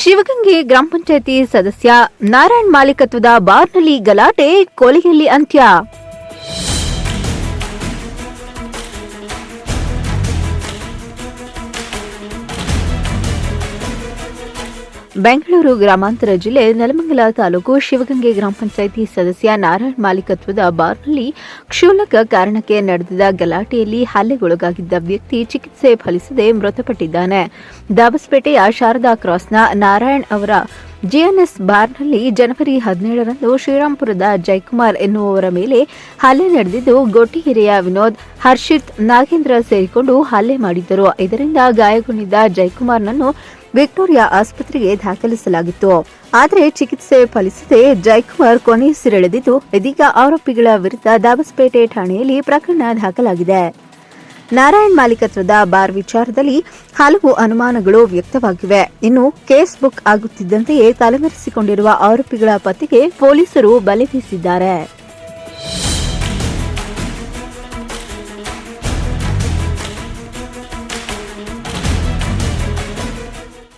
ಶಿವಗಂಗೆ ಗ್ರಾಮ ಪಂಚಾಯತಿ ಸದಸ್ಯ ನಾರಾಯಣ್ ಮಾಲೀಕತ್ವದ ಬಾರ್ನಲ್ಲಿ ಗಲಾಟೆ ಕೊಲೆಯಲ್ಲಿ ಅಂತ್ಯ. ಬೆಂಗಳೂರು ಗ್ರಾಮಾಂತರ ಜಿಲ್ಲೆ ನೆಲಮಂಗಲ ತಾಲೂಕು ಶಿವಗಂಗೆ ಗ್ರಾಮ ಪಂಚಾಯಿತಿ ಸದಸ್ಯ ನಾರಾಯಣ್ ಮಾಲೀಕತ್ವದ ಬಾರ್ನಲ್ಲಿ ಕ್ಷುಲ್ಲಕ ಕಾರಣಕ್ಕೆ ನಡೆದಿದ್ದ ಗಲಾಟೆಯಲ್ಲಿ ಹಲ್ಲೆಗೊಳಗಾಗಿದ್ದ ವ್ಯಕ್ತಿ ಚಿಕಿತ್ಸೆ ಫಲಿಸದೆ ಮೃತಪಟ್ಟಿದ್ದಾನೆ. ದಾಬಸ್ಪೇಟೆಯ ಶಾರದಾ ಕ್ರಾಸ್ನ ನಾರಾಯಣ್ ಅವರ ಜಿಎನ್ಎಸ್ ಬಾರ್ನಲ್ಲಿ ಜನವರಿ ಹದಿನೇಳರಂದು ಶ್ರೀರಾಂಪುರದ ಜಯಕುಮಾರ್ ಎನ್ನುವವರ ಮೇಲೆ ಹಲ್ಲೆ ನಡೆದಿದ್ದು ಗೊಟ್ಟಿಗೆರೆಯ ವಿನೋದ್, ಹರ್ಷಿತ್, ನಾಗೇಂದ್ರ ಸೇರಿಕೊಂಡು ಹಲ್ಲೆ ಮಾಡಿದ್ದರು. ಇದರಿಂದ ಗಾಯಗೊಂಡಿದ್ದ ಜಯಕುಮಾರ್ನನ್ನು ವಿಕ್ಟೋರಿಯಾ ಆಸ್ಪತ್ರೆಗೆ ದಾಖಲಿಸಲಾಗಿತ್ತು. ಆದರೆ ಚಿಕಿತ್ಸೆ ಫಲಿಸದೆ ಜಯಕುಮಾರ್ ಕೊನೆಯುಸಿರೆಳೆದಿದ್ದು ಇದೀಗ ಆರೋಪಿಗಳ ವಿರುದ್ಧ ದಾಬಸ್ಪೇಟೆ ಠಾಣೆಯಲ್ಲಿ ಪ್ರಕರಣ ದಾಖಲಾಗಿದೆ. ನಾರಾಯಣ್ ಮಾಲೀಕತ್ವದ ಬಾರ್ ವಿಚಾರದಲ್ಲಿ ಹಲವು ಅನುಮಾನಗಳು ವ್ಯಕ್ತವಾಗಿವೆ. ಇನ್ನು ಕೇಸ್ ಬುಕ್ ಆಗುತ್ತಿದ್ದಂತೆಯೇ ತಲೆಮರೆಸಿಕೊಂಡಿರುವ ಆರೋಪಿಗಳ ಪತ್ತೆಗೆ ಪೊಲೀಸರು ಬಲೆ ಬೀಸಿದ್ದಾರೆ.